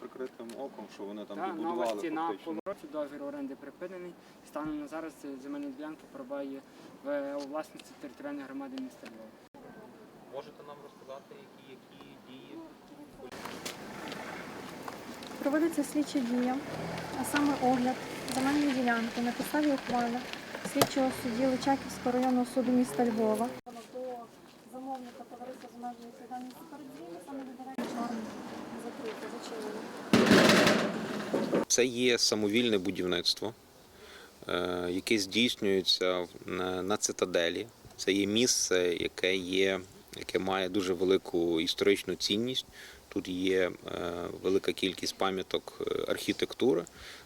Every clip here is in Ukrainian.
прикритим оком, що вони там Та, нова стіна фактично. повороті, договір оренди припинений. Станом на зараз це земельні ділянки перебуває в у власності територіальної громади міста Львова. Можете нам розказати, які, які дії? Проводиться слідча дія, а саме огляд земельної ділянки на підставі ухвали слідчого судді Личаківського районного суду міста Львова. До замовника товариства з обмеженою відповідальністю перед саме. Це є самовільне будівництво, е, яке здійснюється на, цитаделі. Це є місце, яке є, яке має дуже велику історичну цінність. Тут є е, велика кількість пам'яток е, архітектури,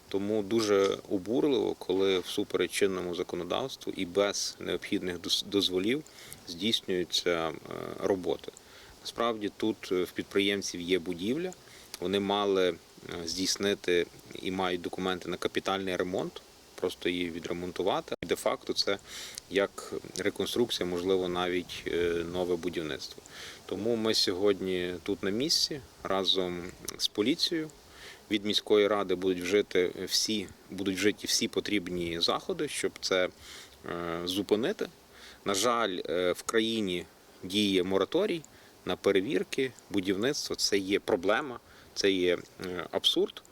тому дуже обурливо, коли всупереч чинному законодавству і без необхідних доз- дозволів здійснюються роботи. Насправді тут в підприємців є будівля, вони мали е, здійснити і мають документи на капітальний ремонт, просто її відремонтувати. Де-факто це як реконструкція, можливо, навіть е, нове будівництво. Тому ми сьогодні тут на місці разом з поліцією. Від міської ради будуть вжити всі, будуть вжиті всі потрібні заходи, щоб це е, зупинити. На жаль, в країні діє мораторій на перевірки, будівництво. Це є проблема, це є е, абсурд.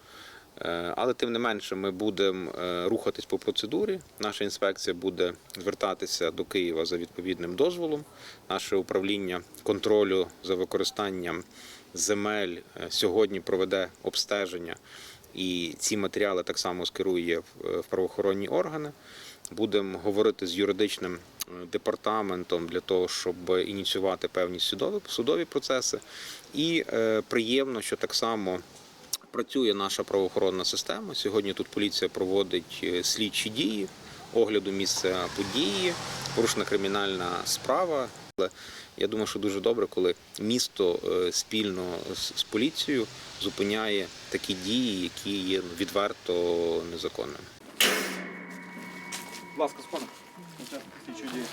Е, Але тим не менше ми будемо е, рухатись по процедурі. Наша інспекція буде звертатися до Києва за відповідним дозволом. Наше управління контролю за використанням земель сьогодні проведе обстеження, і ці матеріали так само скерує в правоохоронні органи. Будемо говорити з юридичним департаментом для того, щоб ініціювати певні судові, судові процеси. І е, приємно, що так само працює наша правоохоронна система. Сьогодні тут поліція проводить е, слідчі дії, огляду місця події, порушена кримінальна справа. Але я думаю, що дуже добре, коли місто е, спільно з поліцією зупиняє такі дії, які є відверто незаконними. Ласка, паном. Слідчої дії.